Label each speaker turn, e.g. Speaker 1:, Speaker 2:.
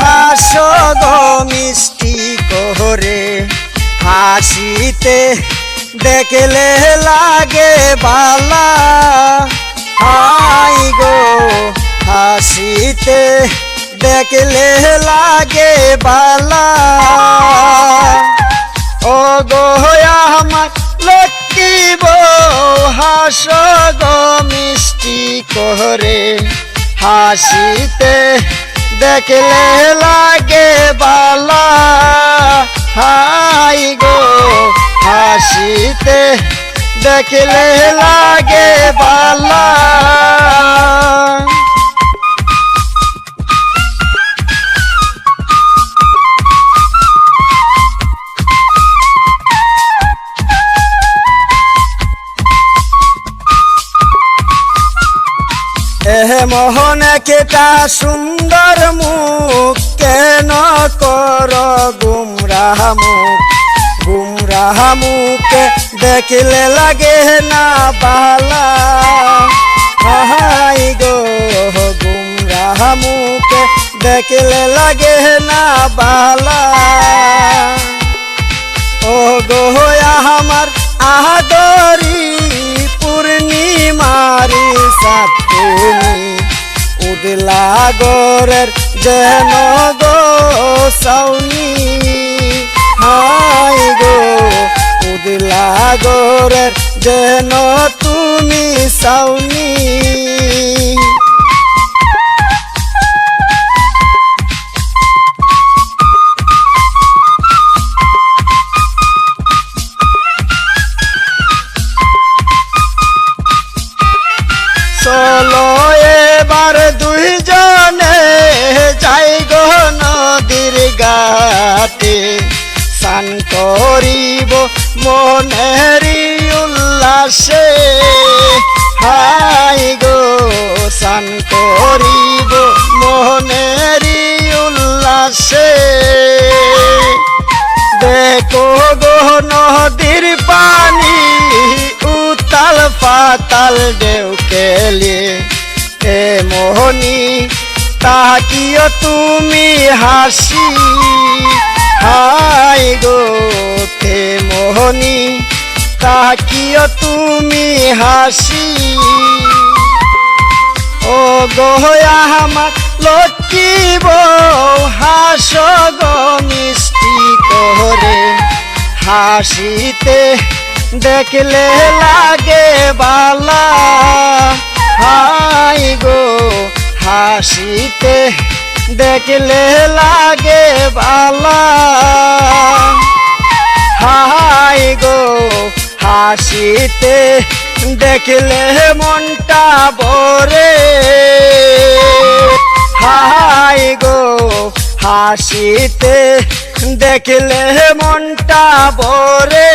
Speaker 1: হাস গো মিষ্টি করে হাসিতে দেখলে লাগে বালা। হাই গো, হাসিতে দেখলে লাগে বালা। ও গো, আমার লক্ষ্মী হাস মিষ্টি করে হাসিতে দেখলে লাগে বালা। হাই গো হাসিতে দেখলে লাগে বালা। মোহন কেটা সুন্দর মুখ, কেন কর গুমরাহ মুখ? গুমরাহ মুখে দেখলে লাগে না বালা। হাই গো, গুমরাহ মুখে দেখলে লাগে না বালা। ও গো আমার আদরি গোরের যেন গো সাউনি হাই গো উদলা গোরের যেন তুমি সাউনি। স্নান করিব মনেরি উল্লাসে। হাই গো, স্নান করিব মনেরি উল্লাসে। দেখো গো নদীর পানি, উতাল পাতাল ঢেউ কেলে এ মোহনী, তাকিও তুমি হাসি। হাই গো তে মোহনী, তাকিও তুমি হাসি। ও গয়া আমার লক্ষ্মী বউ, হাস গো মিষ্টি করে হাসিতে দেখলে লাগে বালা। হাই গো, হাসিতে দেখলে লাগে বালা। হাসিতে দেখলে মনটা ভরে। হাই গো হাসিতে দেখলে মনটা ভরে।